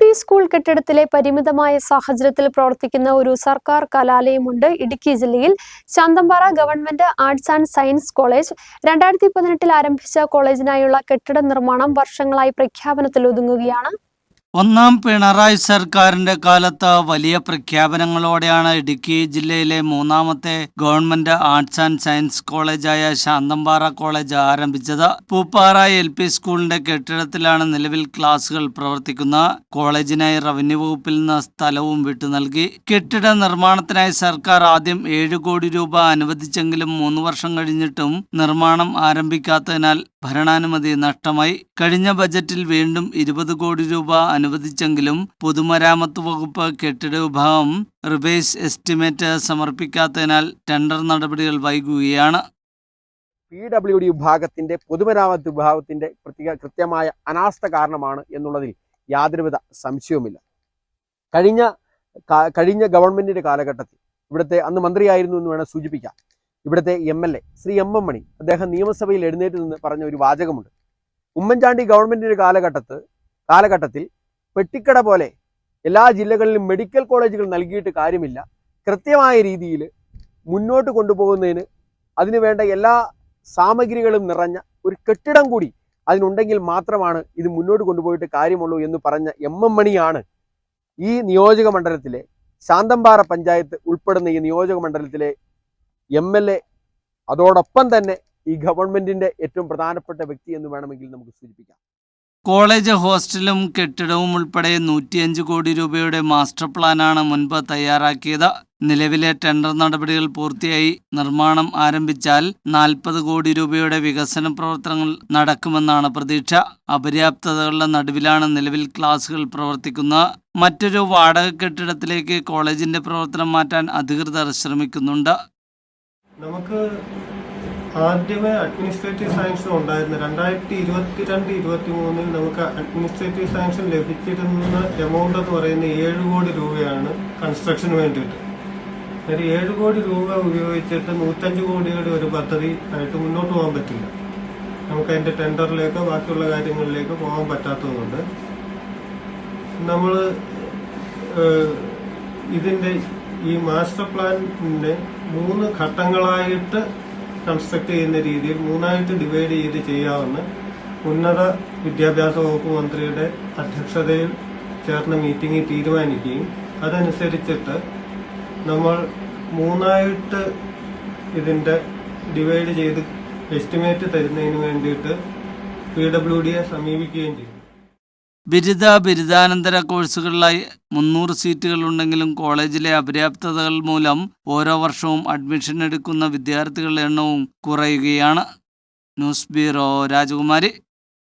P school കെട്ടിടത്തിലെ പരിമിതമായ സാഹചര്യത്തിൽ പ്രവർത്തിക്കുന്ന ഒരു സർക്കാർ കലാലയമുണ്ട്. ഇടുക്കി ജില്ലയിൽ Chanthampara government arts and science college. രണ്ടായിരത്തി പതിനെട്ടിൽ ആരംഭിച്ച കോളേജിനായുള്ള കെട്ടിട നിർമ്മാണം വർഷങ്ങളായി പ്രഖ്യാപനത്തിൽ ഒതുങ്ങുകയാണ്. ഒന്നാം പിണറായി സർക്കാരിന്റെ കാലത്ത് വലിയ പ്രഖ്യാപനങ്ങളോടെയാണ് ഇടുക്കി ജില്ലയിലെ മൂന്നാമത്തെ ഗവൺമെന്റ് ആർട്സ് ആൻഡ് സയൻസ് കോളേജായ ശാന്തമ്പാറ കോളേജ് ആരംഭിച്ചത്. പൂപ്പാറ എൽ പി സ്കൂളിന്റെ കെട്ടിടത്തിലാണ് നിലവിൽ ക്ലാസുകൾ പ്രവർത്തിക്കുന്ന. കോളേജിനായി റവന്യൂ വകുപ്പിൽ നിന്ന് സ്ഥലവും വിട്ടു നൽകി. കെട്ടിട നിർമ്മാണത്തിനായി സർക്കാർ ആദ്യം ഏഴ് കോടി രൂപ അനുവദിച്ചെങ്കിലും മൂന്ന് വർഷം കഴിഞ്ഞിട്ടും നിർമ്മാണം ആരംഭിക്കാത്തതിനാൽ ഭരണാനുമതി നഷ്ടമായി. കഴിഞ്ഞ ബജറ്റിൽ വീണ്ടും ഇരുപത് കോടി രൂപ അനുവദിച്ചെങ്കിലും പൊതുമരാമത്ത് വകുപ്പ് കെട്ടിട വിഭാഗം റിവേഴ്സ് എസ്റ്റിമേറ്റ് സമർപ്പിക്കാത്തതിനാൽ ടെൻഡർ നടപടികൾ വൈകുകയാണ്. പി ഡബ്ല്യു ഡി വിഭാഗത്തിന്റെ പൊതുമരാമത്ത് വിഭാഗത്തിന്റെ കൃത്യമായ അനാസ്ഥ കാരണമാണ് എന്നുള്ളതിൽ യാതൊരുവിധ സംശയവുമില്ല. കഴിഞ്ഞ കഴിഞ്ഞ ഗവൺമെന്റിന്റെ കാലഘട്ടത്തിൽ ഇവിടുത്തെ അന്ന് മന്ത്രിയായിരുന്നു എന്ന് വേണം സൂചിപ്പിക്കാം. ഇവിടുത്തെ M L A Shri M M Mani അദ്ദേഹം നിയമസഭയിൽ എഴുന്നേറ്റ് നിന്ന് പറഞ്ഞ ഒരു വാചകമുണ്ട്. ഉമ്മൻചാണ്ടി ഗവൺമെന്റിന്റെ കാലഘട്ടത്ത് കാലഘട്ടത്തിൽ പെട്ടിക്കട പോലെ എല്ലാ ജില്ലകളിലും മെഡിക്കൽ കോളേജുകൾ നൽകിയിട്ട് കാര്യമില്ല. കൃത്യമായ രീതിയിൽ മുന്നോട്ട് കൊണ്ടുപോകുന്നതിന് അതിനുവേണ്ട എല്ലാ സാമഗ്രികളും നിറഞ്ഞ ഒരു കെട്ടിടം കൂടി അതിനുണ്ടെങ്കിൽ മാത്രമാണ് ഇത് മുന്നോട്ട് കൊണ്ടുപോയിട്ട് കാര്യമുള്ളൂ എന്ന് പറഞ്ഞ എം എം മണിയാണ് ഈ നിയോജക മണ്ഡലത്തിലെ ശാന്തമ്പാറ പഞ്ചായത്ത് ഉൾപ്പെടുന്ന ഈ നിയോജക മണ്ഡലത്തിലെ എം എൽ എ. അതോടൊപ്പം തന്നെ ഈ ഗവൺമെന്റിന്റെ ഏറ്റവും പ്രധാനപ്പെട്ട വ്യക്തി എന്ന് വേണമെങ്കിൽ നമുക്ക് സൂചിപ്പിക്കാം. കോളേജ് ഹോസ്റ്റലും കെട്ടിടവും ഉൾപ്പെടെ നൂറ്റിയഞ്ച് കോടി രൂപയുടെ മാസ്റ്റർ പ്ലാനാണ് മുൻപ് തയ്യാറാക്കിയത്. നിലവിലെ ടെൻഡർ നടപടികൾ പൂർത്തിയായി. നിർമ്മാണം ആരംഭിച്ചാൽ നാൽപ്പത് കോടി രൂപയുടെ വികസന പ്രവർത്തനങ്ങൾ നടക്കുമെന്നാണ് പ്രതീക്ഷ. അപര്യാപ്തതകളുടെ നടുവിലാണ് നിലവിൽ ക്ലാസുകൾ പ്രവർത്തിക്കുന്നത്. മറ്റൊരു വാടക കെട്ടിടത്തിലേക്ക് കോളേജിന്റെ പ്രവർത്തനം മാറ്റാൻ അധികൃതർ ശ്രമിക്കുന്നുണ്ട്. നമുക്ക് ആദ്യമേ അഡ്മിനിസ്ട്രേറ്റീവ് സാങ്ഷൻ ഉണ്ടായിരുന്നു. രണ്ടായിരത്തി ഇരുപത്തി രണ്ട് ഇരുപത്തി മൂന്നിൽ നമുക്ക് അഡ്മിനിസ്ട്രേറ്റീവ് സാങ്ഷൻ ലഭിച്ചിരുന്ന എമൗണ്ട് എന്ന് പറയുന്നത് ഏഴ് കോടി രൂപയാണ് കൺസ്ട്രക്ഷന് വേണ്ടിയിട്ട്. ഒരു ഏഴ് കോടി രൂപ ഉപയോഗിച്ചിട്ട് നൂറ്റഞ്ച് കോടിയുടെ ഒരു പദ്ധതി ആയിട്ട് മുന്നോട്ട് പോകാൻ പറ്റില്ല. നമുക്ക് അതിന്റെ ടെൻഡറിലേക്കോ ബാക്കിയുള്ള കാര്യങ്ങളിലേക്കോ പോകാൻ പറ്റാത്തതുകൊണ്ട് നമ്മൾ ഇതിന്റെ ഈ മാസ്റ്റർ പ്ലാനിന്റെ മൂന്ന് ഘട്ടങ്ങളായിട്ട് കൺസ്ട്രക്ട് ചെയ്യുന്ന രീതിയിൽ മൂന്നായിട്ട് ഡിവൈഡ് ചെയ്ത് ചെയ്യാമെന്ന് ഉന്നത വിദ്യാഭ്യാസ വകുപ്പ് മന്ത്രിയുടെ അധ്യക്ഷതയിൽ ചേർന്ന മീറ്റിംഗിൽ തീരുമാനിക്കുകയും അതനുസരിച്ചിട്ട് നമ്മൾ മൂന്നായിട്ട് ഇതിന്റെ ഡിവൈഡ് ചെയ്ത് എസ്റ്റിമേറ്റ് തരുന്നതിന് വേണ്ടിയിട്ട് പി ഡബ്ല്യു ഡിയെ സമീപിക്കുകയും ചെയ്തു. ബിരുദ ബിരുദാനന്തര കോഴ്സുകളിലായി മുന്നൂറ് സീറ്റുകൾ ഉണ്ടെങ്കിലും കോളേജിലെ അപര്യാപ്തതകൾ മൂലം ഓരോ വർഷവും അഡ്മിഷൻ എടുക്കുന്ന വിദ്യാർത്ഥികളുടെ എണ്ണവും കുറയുകയാണ്. ന്യൂസ് ബ്യൂറോ രാജകുമാരി.